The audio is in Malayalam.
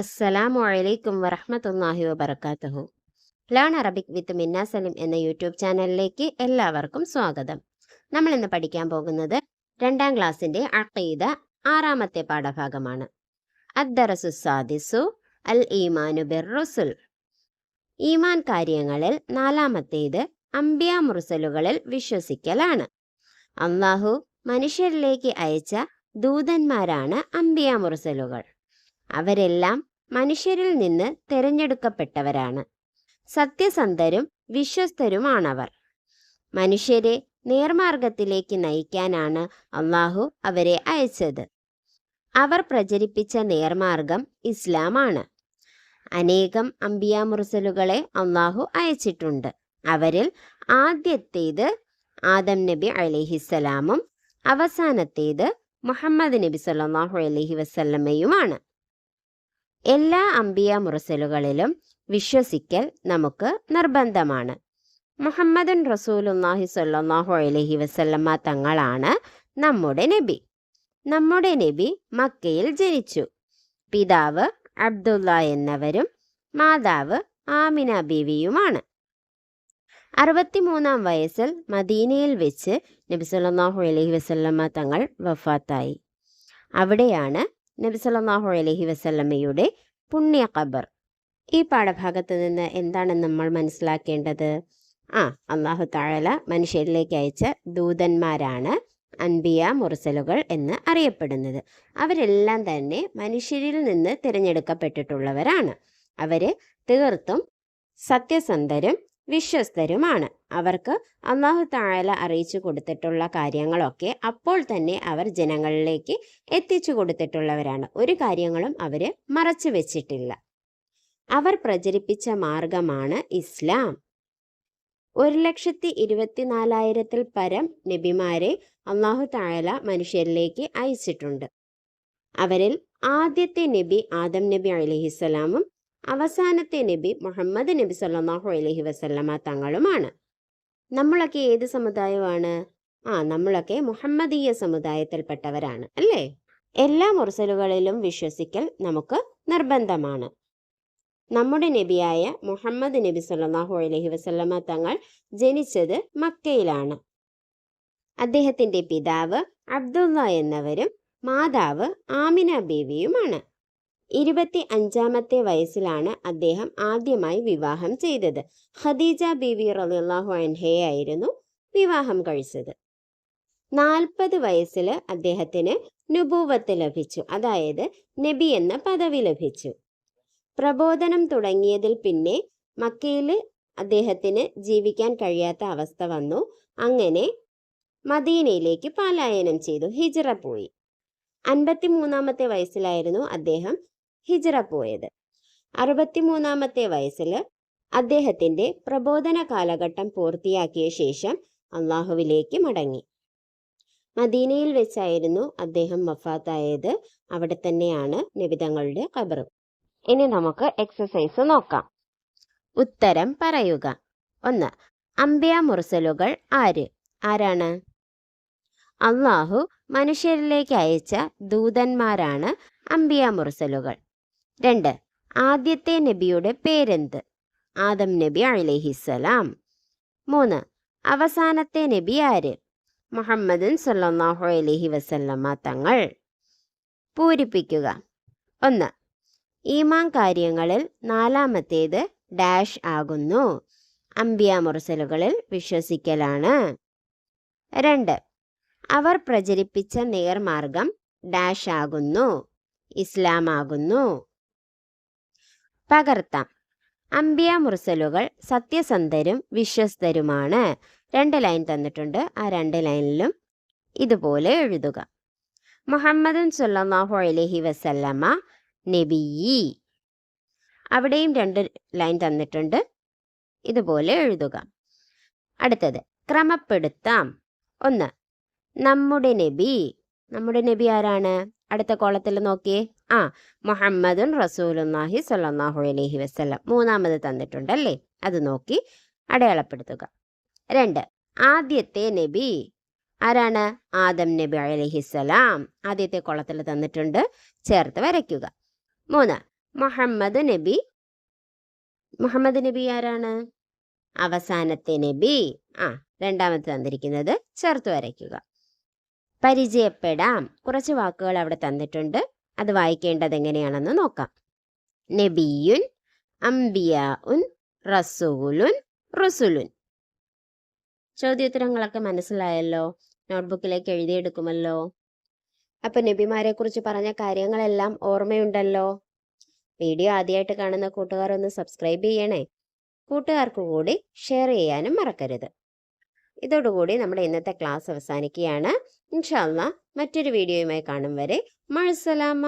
അസ്സലാമു അലൈക്കും വറഹ്മത്തുള്ളാഹി വബറകാതുഹു ലേൺ അറബിക് വിത്ത് മിന്ന സലിം എന്ന യൂട്യൂബ് ചാനലിലേക്ക് എല്ലാവർക്കും സ്വാഗതം. നമ്മൾ ഇന്ന് പഠിക്കാൻ പോകുന്നത് രണ്ടാം ക്ലാസ്സിന്റെ അഖീദ ആറാമത്തെ പാഠഭാഗമാണ്. അദ്ദറസു സാദിസു അൽ ഈമാനു ബിർ റുസുൽ ഈമാൻ കാര്യങ്ങളിൽ നാലാമത്തേത് അംബിയ മുർസലുകളിൽ വിശ്വസിക്കലാണ്. അള്ളാഹു മനുഷ്യരിലേക്ക് അയച്ച ദൂതന്മാരാണ് അംബിയ മുർസലുകൾ. അവരെല്ലാം മനുഷ്യരിൽ നിന്ന് തിരഞ്ഞെടുക്കപ്പെട്ടവരാണ്. സത്യസന്ധരും വിശ്വസ്തരുമാണവർ. മനുഷ്യരെ നേർമാർഗത്തിലേക്ക് നയിക്കാനാണ് അള്ളാഹു അവരെ അയച്ചത്. അവർ പ്രചരിപ്പിച്ച നേർമാർഗം ഇസ്ലാമാണ്. അനേകം അംബിയ മുർസലുകളെ അള്ളാഹു അയച്ചിട്ടുണ്ട്. അവരിൽ ആദ്യത്തേത് ആദം നബി അലിഹിസലാമും അവസാനത്തേത് മുഹമ്മദ് നബി സല്ലാഹു അലഹി വസല്ലമയുമാണ്. എല്ലാ അമ്പിയ മുറസലുകളിലും വിശ്വസിക്കൽ നമുക്ക് നിർബന്ധമാണ്. മുഹമ്മദൻ റസൂലുല്ലാഹി സല്ലാഹു അലഹി വസല്ലമ തങ്ങളാണ് നമ്മുടെ നബി. നമ്മുടെ നബി മക്കയിൽ ജനിച്ചു. പിതാവ് അബ്ദുള്ള എന്നവരും മാതാവ് ആമിന ബീവിയുമാണ്. അറുപത്തിമൂന്നാം വയസ്സിൽ മദീനയിൽ വെച്ച് നബി സല്ലാഹു അലൈഹി വസല്ലമ തങ്ങൾ വഫാത്തായി. അവിടെയാണ് നബി അലഹി വസല്ലമ്മയുടെ പുണ്യ ഖബർ ഈ പാഠഭാഗത്ത് നിന്ന് എന്താണ് നമ്മൾ മനസ്സിലാക്കേണ്ടത്? ആ അള്ളാഹു താഴല മനുഷ്യരിലേക്ക് അയച്ച ദൂതന്മാരാണ് അൻബിയ മുർസലുകൾ എന്ന് അറിയപ്പെടുന്നത്. അവരെല്ലാം തന്നെ മനുഷ്യരിൽ നിന്ന് തിരഞ്ഞെടുക്കപ്പെട്ടിട്ടുള്ളവരാണ്. അവർ തീർത്തും സത്യസന്ധരും വിശ്വസ്തരുമാണ്. അവർക്ക് അള്ളാഹു താഴല അറിയിച്ചു കൊടുത്തിട്ടുള്ള കാര്യങ്ങളൊക്കെ അപ്പോൾ തന്നെ അവർ ജനങ്ങളിലേക്ക് എത്തിച്ചു കൊടുത്തിട്ടുള്ളവരാണ്. ഒരു കാര്യങ്ങളും അവർ മറച്ചു വെച്ചിട്ടില്ല. അവർ പ്രചരിപ്പിച്ച മാർഗമാണ് ഇസ്ലാം. ഒരു ലക്ഷത്തി ഇരുപത്തിനാലായിരത്തിൽ പരം നബിമാരെ അള്ളാഹു താഴല മനുഷ്യരിലേക്ക് അയച്ചിട്ടുണ്ട്. അവരിൽ ആദ്യത്തെ നബി ആദം നബി അലഹിസ്സലാമും അവസാനത്തെ നബി മുഹമ്മദ് നബി സല്ലാഹു അലഹി വസല്ലമ തങ്ങളുമാണ്. നമ്മളൊക്കെ ഏത് സമുദായമാണ്? ആ നമ്മളൊക്കെ മുഹമ്മദീയ സമുദായത്തിൽപ്പെട്ടവരാണ് അല്ലേ? എല്ലാ മുറസലുകളിലും വിശ്വസിക്കൽ നമുക്ക് നിർബന്ധമാണ്. നമ്മുടെ നബിയായ മുഹമ്മദ് നബി സല്ലാഹു അലഹി വസല്ലമ തങ്ങൾ ജനിച്ചത് മക്കയിലാണ്. അദ്ദേഹത്തിന്റെ പിതാവ് അബ്ദുള്ള എന്നവരും മാതാവ് ആമിന ബീവിയുമാണ്. ഇരുപത്തി അഞ്ചാമത്തെ വയസ്സിലാണ് അദ്ദേഹം ആദ്യമായി വിവാഹം ചെയ്തത്. ഖദീജ ബീവി റളിയല്ലാഹു അൻഹയായിരുന്നു വിവാഹം കഴിച്ചത്. നാൽപ്പത് വയസ്സിൽ അദ്ദേഹത്തിന് നുപൂവത്ത് ലഭിച്ചു. അതായത് നബി എന്ന പദവി ലഭിച്ചു. പ്രബോധനം തുടങ്ങിയതിൽ പിന്നെ മക്കയിൽ അദ്ദേഹത്തിന് ജീവിക്കാൻ കഴിയാത്ത അവസ്ഥ വന്നു. അങ്ങനെ മദീനയിലേക്ക് പലായനം ചെയ്തു. ഹിജറ പോയി. അൻപത്തിമൂന്നാമത്തെ വയസ്സിലായിരുന്നു അദ്ദേഹം ഹിജ്റ പോയത്. അറുപത്തിമൂന്നാമത്തെ വയസ്സിൽ അദ്ദേഹത്തിന്റെ പ്രബോധന കാലഘട്ടം പൂർത്തിയാക്കിയ ശേഷം അള്ളാഹുവിലേക്ക് മടങ്ങി. മദീനയിൽ വെച്ചായിരുന്നു അദ്ദേഹം വഫാത്തായത്. അവിടെ തന്നെയാണ് നിബിതങ്ങളുടെ ഖബർ ഇനി നമുക്ക് എക്സസൈസ് നോക്കാം. ഉത്തരം പറയുക. ഒന്ന് അമ്പ്യ മുർസലുകൾ ആര്? ആരാണ്? അള്ളാഹു മനുഷ്യരിലേക്ക് അയച്ച ദൂതന്മാരാണ് അമ്പിയ മുർസലുകൾ. രണ്ട്. ആദ്യത്തെ നബിയുടെ പേരെന്ത്? ആദം നബി അലഹിസലാം മൂന്ന്. അവസാനത്തെ നബി ആര്? മുഹമ്മദൻ സല്ലാഹു അലഹി വസല്ലമ തങ്ങൾ. പൂരിപ്പിക്കുക. ഒന്ന്. ഈമാൻ കാര്യങ്ങളിൽ നാലാമത്തേത് ഡാഷ് ആകുന്നു. അമ്പിയ മുർസലുകളിൽ വിശ്വസിക്കലാണ്. രണ്ട്. അവർ പ്രചരിപ്പിച്ച നേർമാർഗം ഡാഷ് ആകുന്നു. ഇസ്ലാം ആകുന്നു. പകർത്താം. അമ്പിയ മുർസലുകൾ സത്യസന്ധരും വിശ്വസ്തരുമാണ്. രണ്ട് ലൈൻ തന്നിട്ടുണ്ട്. ആ രണ്ട് ലൈനിലും ഇതുപോലെ എഴുതുക. മുഹമ്മദൻ സുല്ലാഹു അലഹി വസല്ലമ നബിയി. അവിടെയും രണ്ട് ലൈൻ തന്നിട്ടുണ്ട്. ഇതുപോലെ എഴുതുക. അടുത്തത് ക്രമപ്പെടുത്താം. ഒന്ന് നമ്മുടെ നബി. നമ്മുടെ നബി ആരാണ്? അടുത്ത കോളത്തിൽ നോക്കിയേ. ആ മുഹമ്മദുൻ റസൂലുല്ലാഹി സ്വല്ലല്ലാഹു അലഹി വസ്ലം മൂന്നാമത് തന്നിട്ടുണ്ടല്ലേ? അത് നോക്കി അടയാളപ്പെടുത്തുക. രണ്ട് ആദ്യത്തെ നബി ആരാണ്? ആദം നബി അലഹിസ്സലാം ആദ്യത്തെ കുളത്തിൽ തന്നിട്ടുണ്ട്. ചേർത്ത് വരയ്ക്കുക. മൂന്ന് മുഹമ്മദ് നബി. മുഹമ്മദ് നബി ആരാണ്? അവസാനത്തെ നബി. ആ രണ്ടാമത്തെ തന്നിരിക്കുന്നത് ചേർത്ത് വരയ്ക്കുക. പരിചയപ്പെടാം. കുറച്ച് വാക്കുകൾ അവിടെ തന്നിട്ടുണ്ട്. അത് വായിക്കേണ്ടത് എങ്ങനെയാണെന്ന് നോക്കാം. നബിയുൻ അംബിയാഉൻ റസൂലുൻ റുസുലുൻ. ചോദ്യോത്തരങ്ങളൊക്കെ മനസ്സിലായല്ലോ? നോട്ട്ബുക്കിലേക്ക് എഴുതിയെടുക്കുമല്ലോ? അപ്പൊ നബിമാരെ കുറിച്ച് പറഞ്ഞ കാര്യങ്ങളെല്ലാം ഓർമ്മയുണ്ടല്ലോ? വീഡിയോ ആദ്യമായിട്ട് കാണുന്ന കൂട്ടുകാർ ഒന്ന് സബ്സ്ക്രൈബ് ചെയ്യണേ. കൂട്ടുകാർക്ക് കൂടി ഷെയർ ചെയ്യാനും മറക്കരുത്. ഇതോടുകൂടി നമ്മുടെ ഇന്നത്തെ ക്ലാസ് അവസാനിക്കുകയാണ്. ഇൻഷാല്ല മറ്റൊരു വീഡിയോയുമായി കാണും വരെ. മഴസലാമ